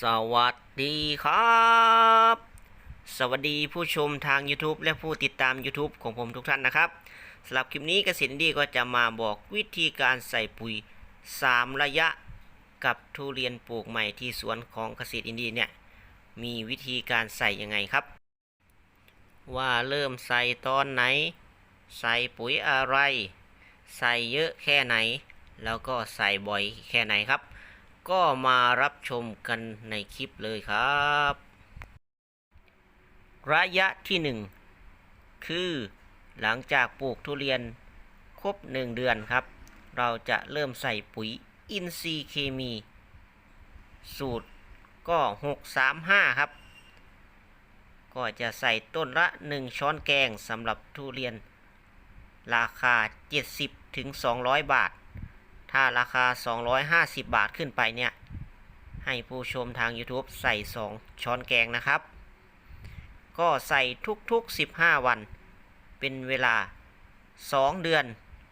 สวัสดีครับ สวัสดีผู้ชมทาง YouTube และผู้ติดตาม YouTube ของผมทุกท่านนะครับสำหรับคลิปนี้เกษตรินดีก็จะมาบอกวิธีการใส่ปุ๋ย 3 ระยะกับทุเรียนปลูกใหม่ที่สวนของเกษตรอินดีเนี่ยมีวิธีการใส่ยังไงครับ ว่าเริ่มใส่ตอนไหน ใส่ปุ๋ยอะไร ใส่เยอะแค่ไหน แล้วก็ใส่บ่อยแค่ไหนครับ ก็มารับชมกันในคลิปเลยครับ ระยะที่ 1 คือหลังจากปลูกทุเรียนครบ 1 เดือนครับ เราจะเริ่มใส่ปุ๋ยอินทรีย์เคมี สูตรก็ 635 ครับ ก็จะใส่ต้นละ 1 ช้อนแกงสำหรับทุเรียน ราคา 70ถึง200 บาท ถ้าราคา 250 บาทขึ้นไปเนี่ย ให้ผู้ชมทาง YouTube ใส่ 2 ช้อนแกงนะครับ ก็ใส่ทุกๆ 15 วัน เป็นเวลา 2 เดือน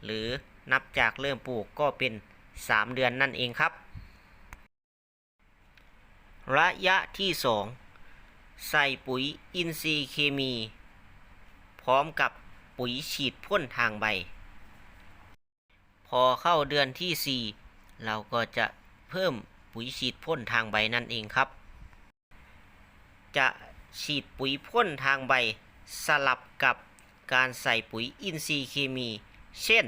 หรือนับจากเริ่มปลูกก็เป็น 3 เดือนนั่นเองครับ ระยะที่ 2 ใส่ปุ๋ยอินทรีย์เคมี พร้อมกับปุ๋ยฉีดพ่นทางใบ พอเข้าเดือนที่ 4 เราก็จะเพิ่มปุ๋ยฉีดพ่นทางใบนั่นเองครับ จะฉีดปุ๋ยพ่นทางใบสลับกับการใส่ปุ๋ยอินทรีย์เคมี เช่น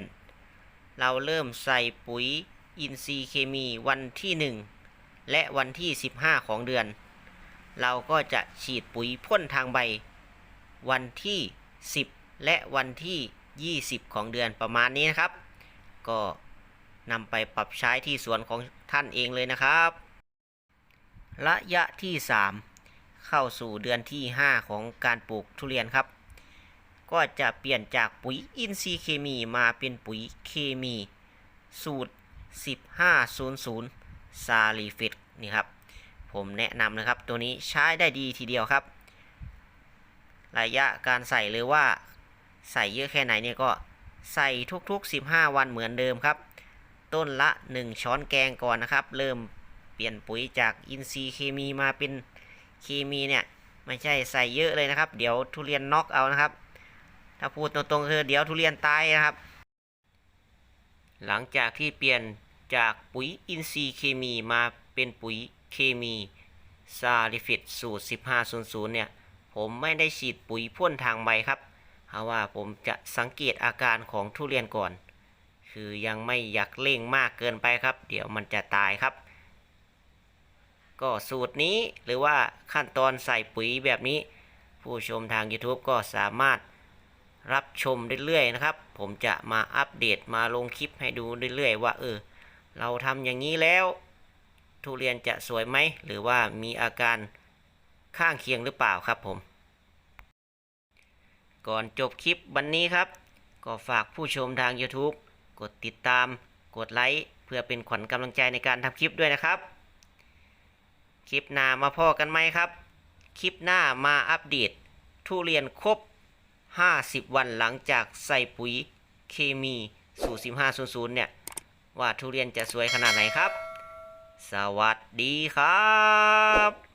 เราเริ่มใส่ปุ๋ยอินทรีย์เคมีวันที่ 1 และวันที่ 15 ของเดือน เราก็จะฉีดปุ๋ยพ่นทางใบ วันที่ 10 และวันที่ 20 ของเดือนประมาณนี้นะครับ ก็นำไปปรับใช้ที่สวนของท่านเองเลยนะครับ ระยะที่ 3 เข้าสู่เดือนที่ 5 ของการปลูกทุเรียนครับ ก็จะเปลี่ยนจากปุ๋ยอินทรีย์เคมีมาเป็นปุ๋ยเคมี สูตร 1500 ซาลีฟิตนี่ครับ ผมแนะนำนะครับ ตัวนี้ใช้ได้ดีทีเดียวครับ ระยะการใส่หรือว่าใส่เยอะแค่ไหนเนี่ยก็ ใส่ทุกๆ 15 วันเหมือนเดิมครับ ต้นละ 1 ช้อนแกงก่อนนะครับ เริ่มเปลี่ยนปุ๋ยจากอินทรีย์เคมีมาเป็นเคมีเนี่ยไม่ใช่ใส่เยอะเลยนะครับ เดี๋ยวทุเรียนน็อกเอานะครับ ถ้าพูดตรงๆคือเดี๋ยวทุเรียนตายนะครับ หลังจากที่เปลี่ยนจากปุ๋ยอินทรีย์เคมีมาเป็นปุ๋ยเคมีซาลิฟิตสูตร 1500 เนี่ย ผมไม่ได้ฉีดปุ๋ยพ่นทางใบครับ เพราะว่าผมจะสังเกตอาการของทุเรียนก่อน คือยังไม่อยากเร่งมากเกินไปครับ เดี๋ยวมันจะตายครับ ก็สูตรนี้หรือว่าขั้นตอนใส่ปุ๋ยแบบนี้ ผู้ชมทาง YouTube ก็สามารถรับชมเรื่อยๆนะครับ ผมจะมาอัปเดตมาลงคลิปให้ดูเรื่อยๆ ว่าเออ เราทำอย่างนี้แล้ว ทุเรียนจะสวยไหม หรือว่ามีอาการข้างเคียงหรือเปล่าครับผม ก่อนจบคลิปวันนี้ครับ ก็ฝากผู้ชมทาง YouTube กดติดตาม กดไลค์ เพื่อเป็นขวัญกำลังใจในการทำคลิปด้วยนะครับ คลิปหน้ามาพ่อกันไหมครับ คลิปหน้ามาอัปเดต ทุเรียนครบ 50 วันหลังจากใส่ปุ๋ยเคมีสูตร1500 เนี่ย ว่าทุเรียนจะสวยขนาดไหนครับ สวัสดีครับ